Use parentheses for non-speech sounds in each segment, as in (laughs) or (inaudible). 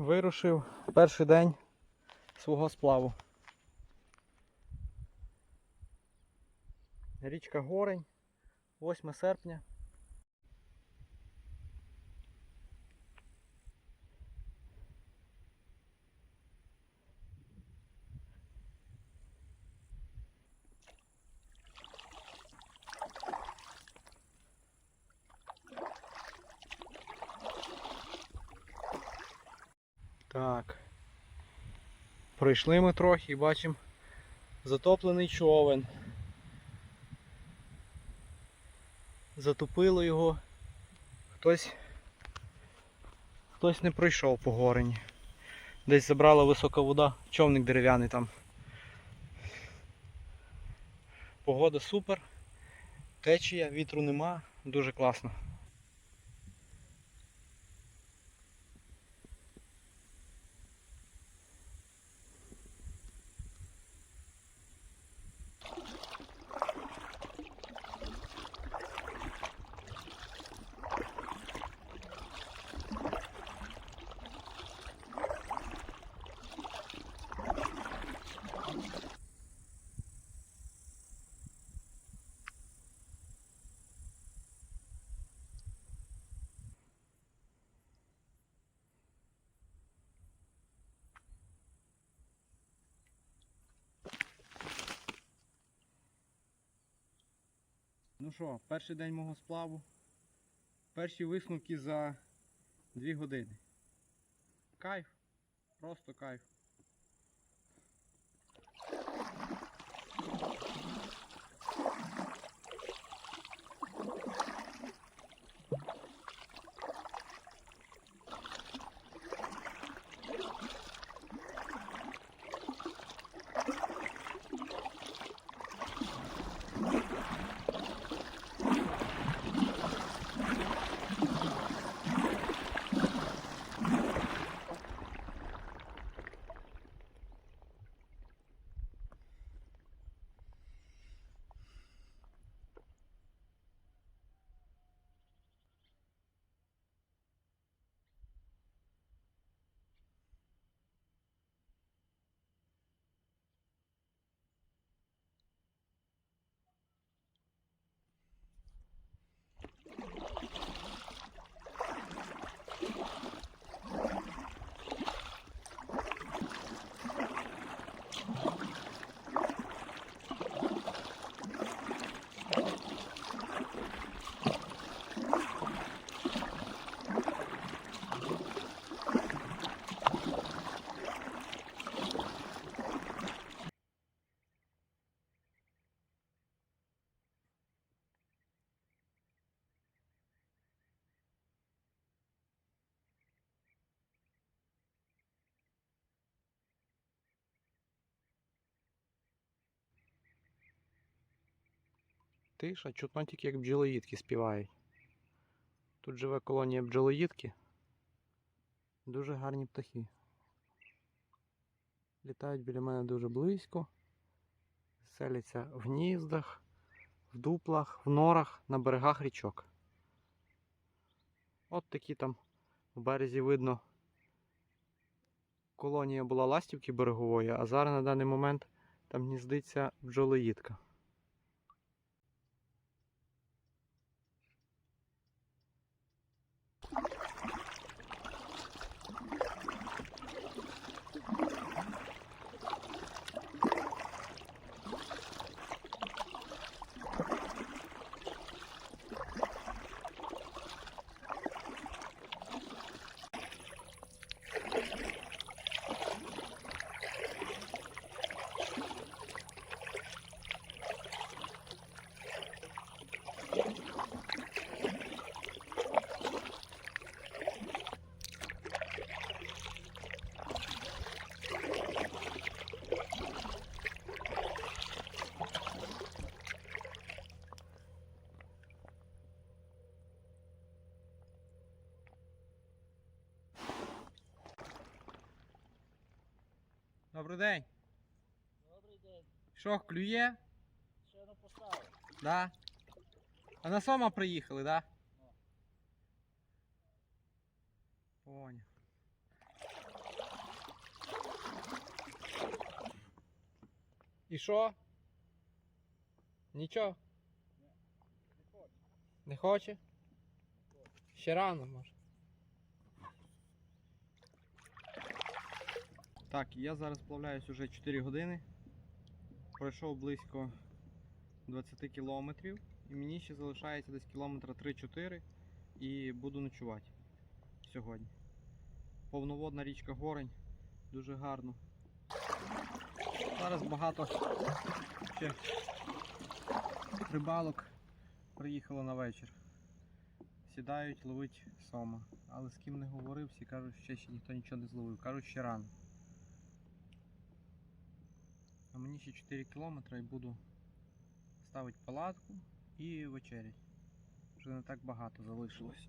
Вирушив перший день свого сплаву. Річка Горень, 8 серпня. Так. Пройшли ми трохи і бачимо затоплений човен. Затопило його. Хтось. Хтось не пройшов по горені. Десь забрала висока вода, човник дерев'яний там. Погода супер. Течія, вітру нема, дуже класно. Ну що, перший день мого сплаву. Перші висновки за 2 години. Кайф. Просто кайф. Тиша, чутно тільки як бджолоїдки співають. Тут живе колонія бджолоїдки. Дуже гарні птахи. Літають біля мене дуже близько. Селяться в гніздах, в дуплах, в норах, на берегах річок. От такі там в березі видно. Колонія була ластівки берегової, а зараз на даний момент там гніздиться бджолоїдка. Добрий день. Добрий день. Що, клює? Ще не поставили. Да. А на сома приїхали, да? Ну. О. І що? Нічого? Не, не. Не хоче? Не хоче. Ще рано може. Так, я зараз сплавляюсь уже 4 години. Пройшов близько 20 кілометрів. І мені ще залишається десь кілометра 3-4 і буду ночувати сьогодні. Повноводна річка Горень. Дуже гарно. Зараз багато ще рибалок приїхало на вечір. Сідають, ловить сома. Але з ким не говорив, всі кажуть, що ще ніхто нічого не зловив. Кажуть, ще рано. А мені ще 4 кілометри і буду ставити палатку і вечерять. Вже не так багато залишилось.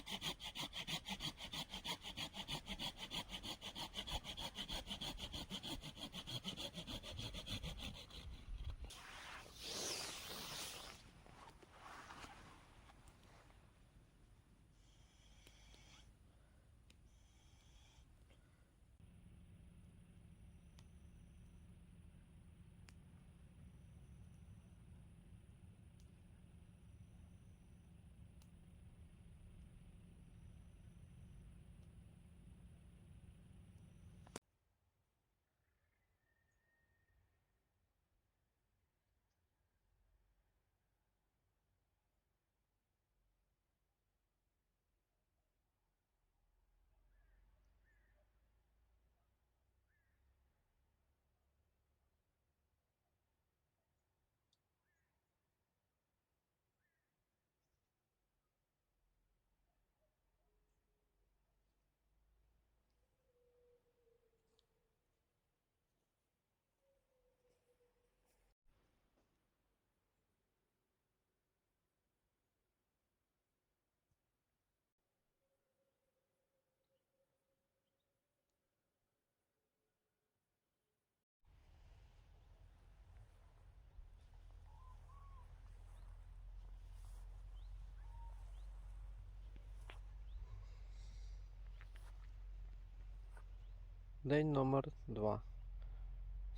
День номер 2.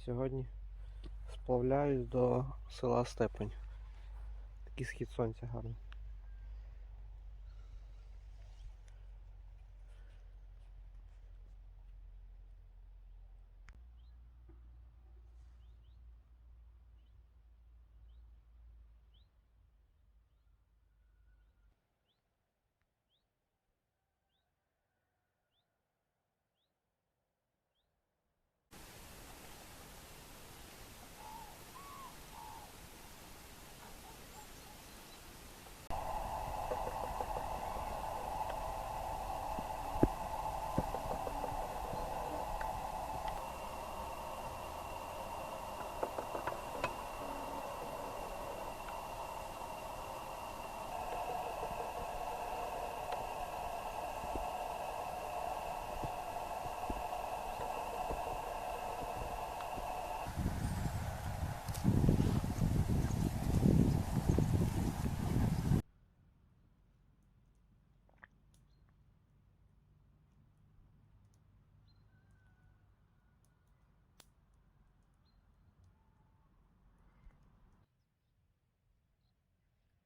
Сьогодні сплавляюсь до села Степень. Такий схід сонця гарний.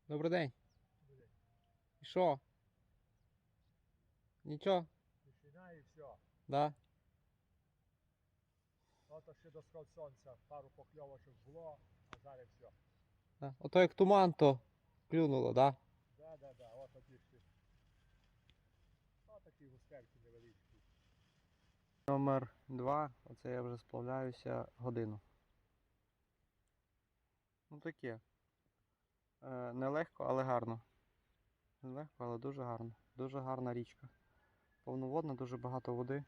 Добрий день. І що? Нічого? Тишина і все. Да? Ото ще до сход сонця пару покльовочок було, а зараз все. да. Ото як туман, то клюнуло, да? Да, да, да, от тоді ще такі густерки невеличкі. Номер 2, оце я вже сплавляюся годину. Ну таке. Е, нелегко, але гарно. Нелегко, але дуже гарно. Дуже гарна річка. Повноводна, дуже багато води.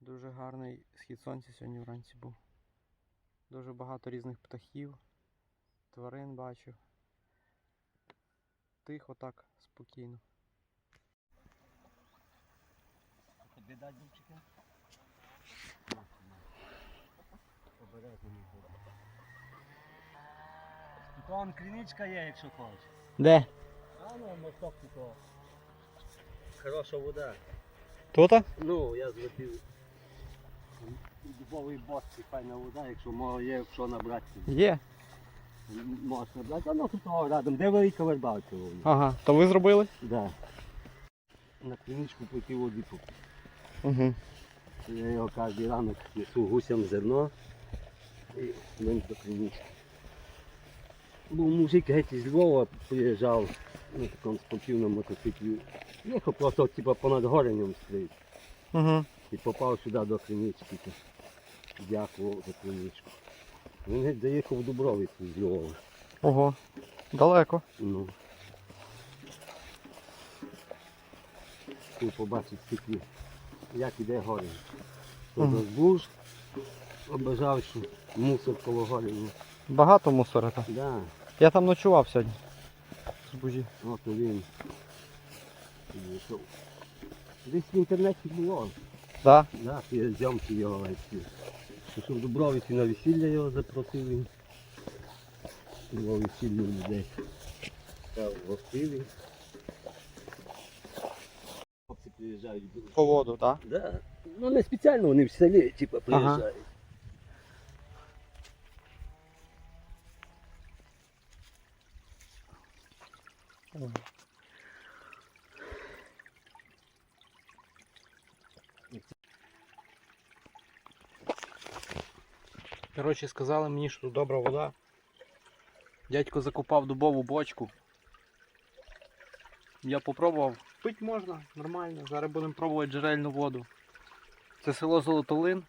Дуже гарний схід сонця сьогодні вранці був. Дуже багато різних птахів, тварин бачив. Тихо так, спокійно. Тобі дать дівчика? Обережно не буде. Тут є, якщо хочеш. Де? А ну, мосток тут. Хороша вода. Тут? Ну, я злетів. Дубовий боск і файна вода, якщо мо- є що набрати, Є. можна набрати. А ну тут того рядом, де велика верба цього? Ага, то ви зробили? Да. На криничку по тій воді попив. Угу. Я його кожен ранок несу гусям зерно і ним до кринички. Був мужик геть із Львова приїжджав на такому спортивному мотоциклі. Їхав просто типу, понад горенням стоїть. Угу. І попав сюди до кринички. Дякував за криничку. Він геть доїхав в Дубровицю з Львова. Ого. Далеко. Ну. Хотів побачити скільки, як іде горень. Мгм. Розбуж, обажав, що мусор коло горення. Багато мусора там. Да, Я там ночував сьогодні. Збужі. от він. Десь в інтернеті було. Да. Да, ті зйомки його лайці. Що в Дубровиці на весілля його запросив він. Було весілля людей. Та гостили. Хлопці приїжджають. По воду, так? Да. Ну не спеціально вони в селі, типу, приїжджають. Коротше, сказали мені, що тут добра вода. Дядько закопав дубову бочку. Я попробував. Пить можна, нормально. Зараз будемо пробувати джерельну воду. Це село Золотолин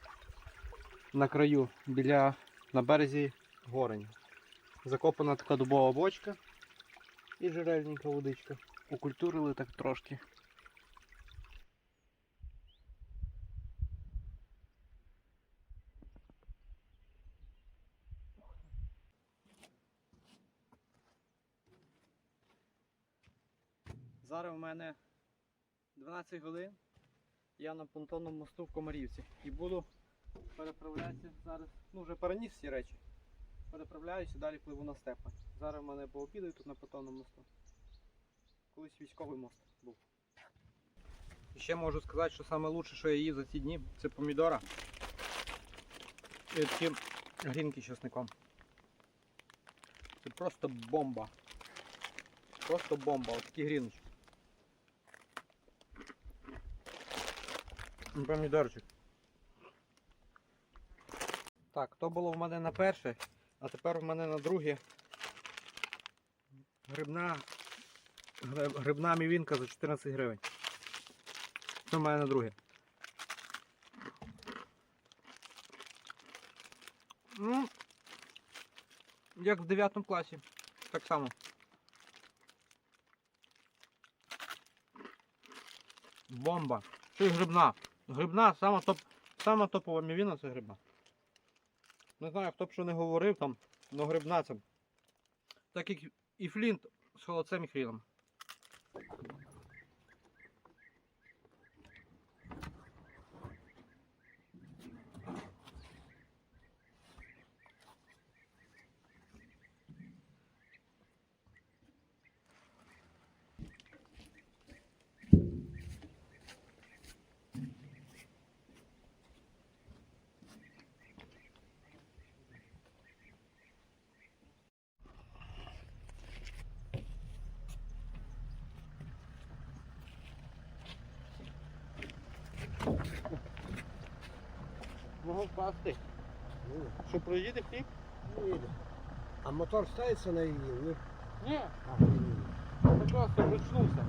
на краю, біля на березі горень. Закопана така дубова бочка і джерельненька водичка. Укультурили так трошки. Мене 12 годин. Я на понтонному мосту в Комарівці. І буду переправлятися зараз. Ну вже переніс всі речі. Переправляюся далі пливу на степа. Зараз в мене пообідаю тут на понтонному мосту. Колись військовий мост був. І ще можу сказати, що лучше, що я їв за ці дні, це помідора. І такі грінки з чесником. Це просто бомба. Просто бомба, ось такі гріночки. Помідорчик. Так, то було в мене на перше, а тепер в мене на друге. Грибна, грибна мівінка за 14 гривень. Це в мене на друге. Ну, як в 9 класі. Так само. Бомба. Це грибна. Грибна, сама, топ, сама топова мівіна це грибна. Не знаю, хто б що не говорив там, але грибна це. Так як і флінт з холодцем і хріном. Можу впасти. Що проїде хліб? не їде. А мотор ставиться на її? Ні. Ні. А, ні. просто вручну все.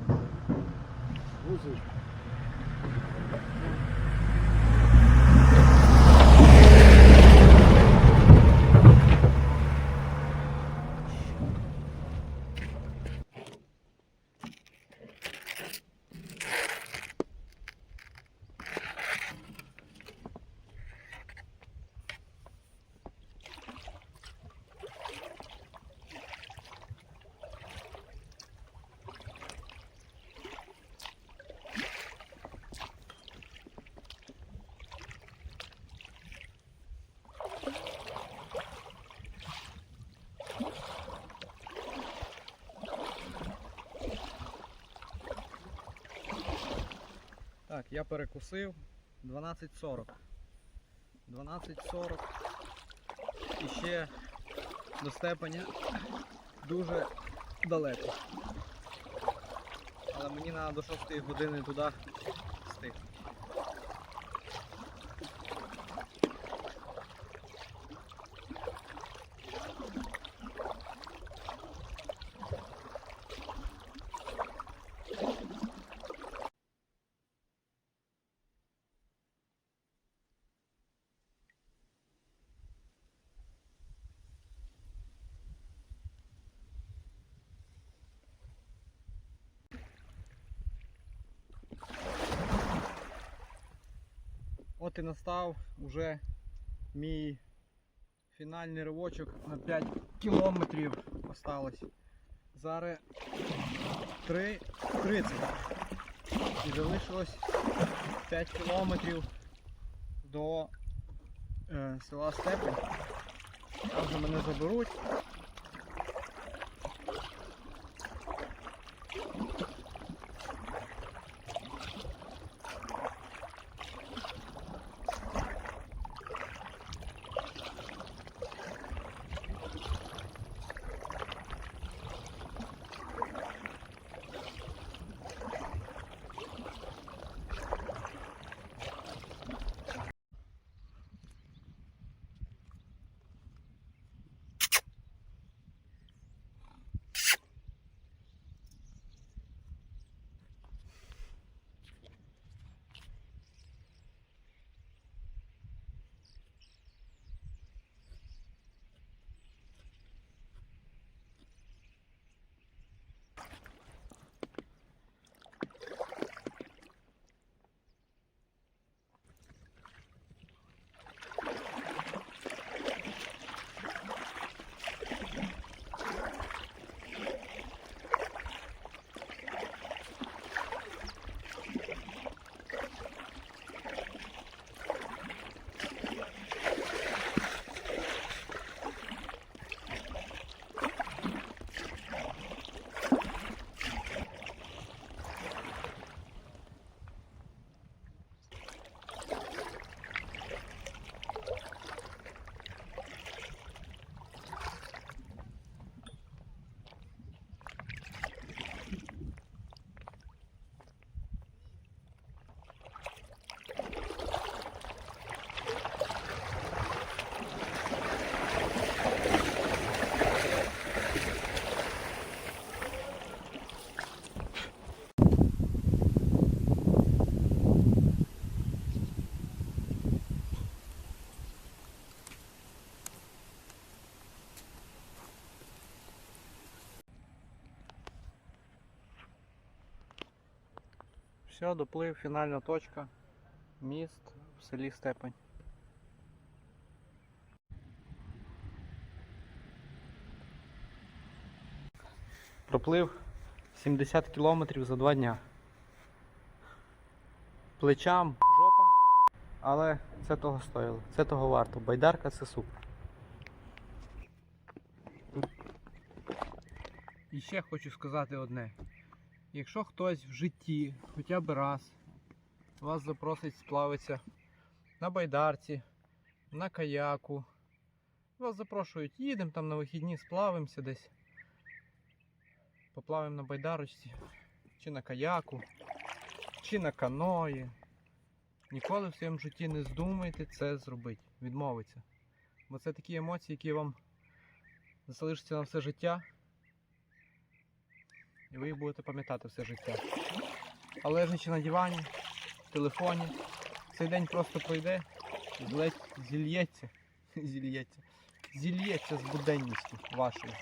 Так, я перекусив 12.40. 12.40. І ще до степеня дуже далеко. Але мені треба до 6 години туди встигнути. От і настав уже мій фінальний ривочок на 5 кілометрів осталось. Зараз 3.30. І залишилось 5 кілометрів до е, села Степень. Там вже мене заберуть. Все, доплив, фінальна точка. Міст в селі Степень. Проплив 70 кілометрів за два дня. Плечам жопа, але це того стоїло, це того варто. Байдарка це супер. І ще хочу сказати одне. Якщо хтось в житті хоча б раз вас запросить сплавитися на байдарці, на каяку, вас запрошують, їдемо там на вихідні, сплавимося десь. Поплавимо на байдарочці, чи на каяку, чи на каної. Ніколи в своєму житті не здумайте це зробити, відмовитися. Бо це такі емоції, які вам залишаться на все життя. І ви їх будете пам'ятати все життя. А лежачи на дивані, в телефоні, цей день просто пройде і ледь зільється, (laughs) зільється, зільється з буденністю вашою.